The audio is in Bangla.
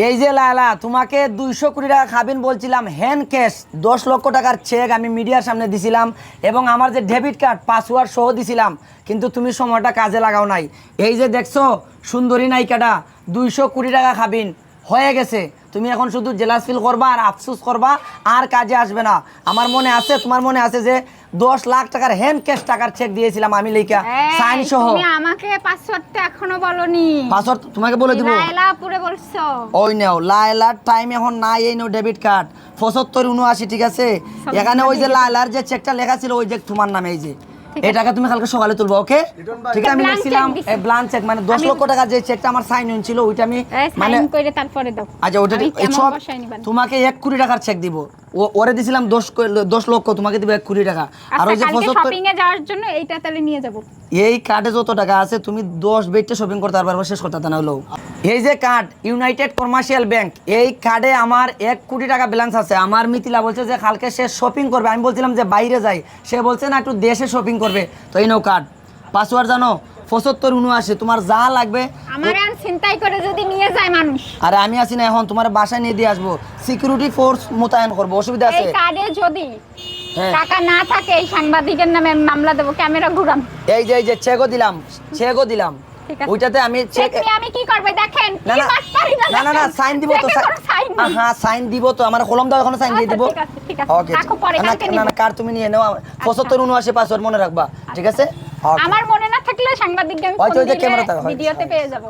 এই যে লায়লা, তোমাকে দুইশো কোটি টাকা খাবেন বলছিলাম হ্যান্ড ক্যাশ দশ লক্ষ টাকার চেক আমি মিডিয়ার সামনে দিছিলাম এবং আমার যে ডেবিট কার্ড পাসওয়ার্ড সহ দিছিলাম, কিন্তু তুমি সময়টা কাজে লাগাও নাই। এই যে দেখছ, সুন্দরী নায়িকাটা, দুইশো কোটি টাকা খাবিন, হয়ে গেছে। তুমি এখন শুধু জেলাস ফিল করবা আর আফসোস করবা, আর কাজে আসবে না। আমার মনে আছে, তোমার মনে আছে যে দশ লাখ টাকার হ্যান্ড ক্যাশ টাকার চেক দিয়েছিলাম আমি লেখা সাইন সহ তুমি আমাকে পাসওয়ার্ডটা এখনও বলনি। পাসওয়ার্ড তোমাকে বলে দিব। লাইলা পুরে বলছো। ওই নেও লায়লার টাইম এখন নাই এই নেও ডেবিট কার্ড পঁচাত্তর উনআশি ঠিক আছে? এখানে ওই যে লায়লার যে চেকটা লেখা ছিল ওই যে তোমার নামে এই যে। এই টাকা তুমি কালকে সকালে তুলবো ওকে? ঠিক আছে আমি লিখছিলাম। এই ব্লান চেক মানে দশ আমি- লক্ষ টাকা যে চেকটা আমার সাইন ইন ছিল ওইটা আমি মানে সাইন করে তারপরে দাও। আচ্ছা ওটা তোমাকে এক কোটি টাকার চেক দিব। ওরে দিছিলাম দশ কো- দশ লক্ষ তোমাকে দিব এক কোটি টাকা। আর ওই আচ্ছা যে কালকে পঁচাত্তর শপিং এ যাওয়ার জন্য এইটা তাহলে নিয়ে যাব। এই কার্ডে যত টাকা আছে তুমি দশ বেডটা শপিং করতে পারবে শেষ করতে না হলেও। এই যে কার্ড ইউনাইটেড কমার্শিয়াল ব্যাংক এই কার্ডে আমার এক কোটি টাকা ব্যালেন্স আছে। আমার মিথিলা বলছে যে কালকে সে শপিং করবে। আমি বলছিলাম যে বাইরে যাই। সে বলছে না একটু দেশে শপিং করবে। তো এই নাও কার্ড পাসওয়ার্ড জানো? পঁচাত্তর উনআশি তোমার যা লাগবে। আমার চিন্তাই করে যদি নিয়ে যায় মানুষ। আরে আমি আছি না এখন তোমার বাসায় নিয়ে দিয়ে আসব। সিকিউরিটি ফোর্স মোতায়েন করব অসুবিধা এই আছে? কার্ডে যদি হ্যাঁ। টাকা না থাকে এই সাংবাদিকের নামে মামলা দেবো ক্যামেরা ঘুরাম এই যে এই যে চেকও দিলাম চেকও দিলাম। ওইটাতে আমি চেক আমি কি করবে দেখেন না না না না না সাইন দিব তো। হ্যাঁ সাইন দিব তো আমার কলম দাও এখন সাইন দিয়ে আচ্ছা, দিব। ওকে না না কার্ড তুমি নিয়ে নাও পঁচাত্তর উনআশি পাসওয়ার্ড মনে রাখবা ঠিক আছে? আমার থাকলে সাংবাদিককে আমি ফোন দিলে ক্যামেরা থাকে, হয়। ভিডিওতে পেয়ে যাব